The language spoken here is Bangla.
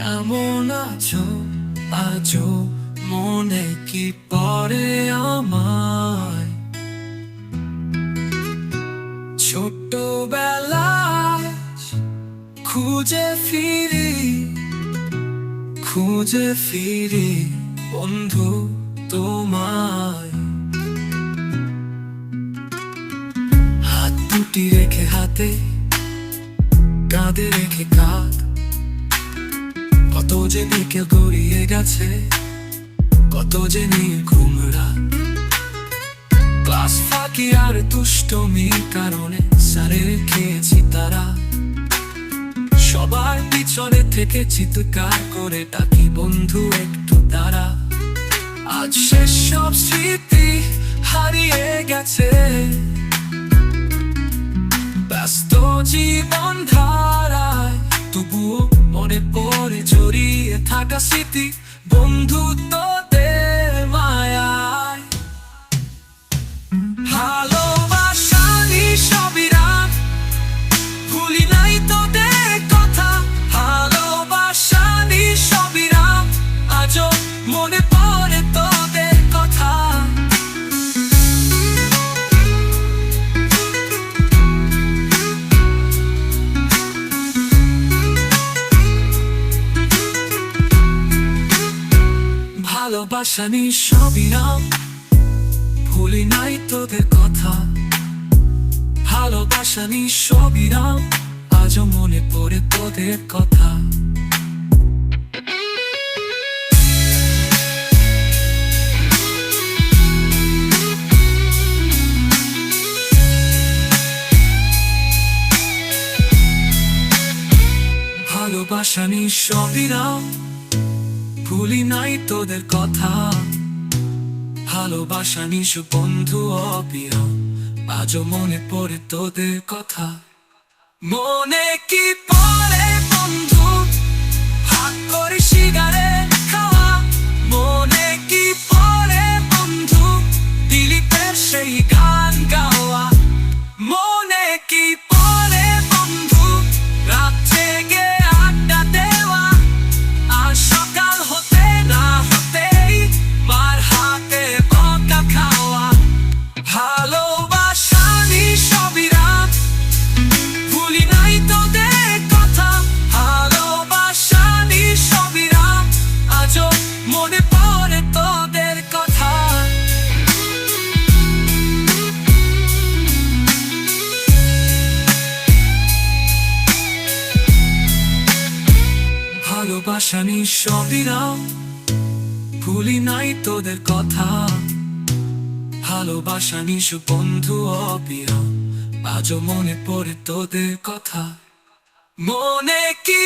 কেমন আছো? আজও মনে কি পড়ে আমায়? ছোট্টবেলায় খুঁজে ফিরি খুঁজে ফিরি বন্ধু তোমায়। হাত দুটি রেখে হাতে, কাঁধে রেখে কাঁধ কত যে বিকেল গড়িয়ে গেছে, কত যে নিয়ে ঘুমরা। ক্লাস ফাঁকি আর দুষ্টমির কারণে সারে খেয়েছি তারা। সবার পিছনে থেকে চিৎকার করে ডাকি, বন্ধু, একটু তারা আজ শেষ সব স্মৃতি হারিয়ে গেছে। ব্যস্ত জীবন ধারায় তবুও মনে পড়ে জড়িয়ে থাকা স্মৃতি বন্ধুত্বদের ভালোবাসা নিঃসবিরাম ভুলি নাই তোদের কথা। ভালোবাসা নিঃসবিরাম আজও মনে পড়ে তোদের কথা। ভালোবাসা নিঃসবিরাম ভুলি নাই তোদের কথা। ভালোবাসা নিশু বন্ধু অবিরাম আজও মনে পড়ে তোদের কথা। মনে কি পড়ে ভালোবাসা সবিরা, ভুলি নাই তোদের কথা। ভালোবাসা নিশু বন্ধু অপিরা আজও মনে পড়ে তোদের কথা। মনে কি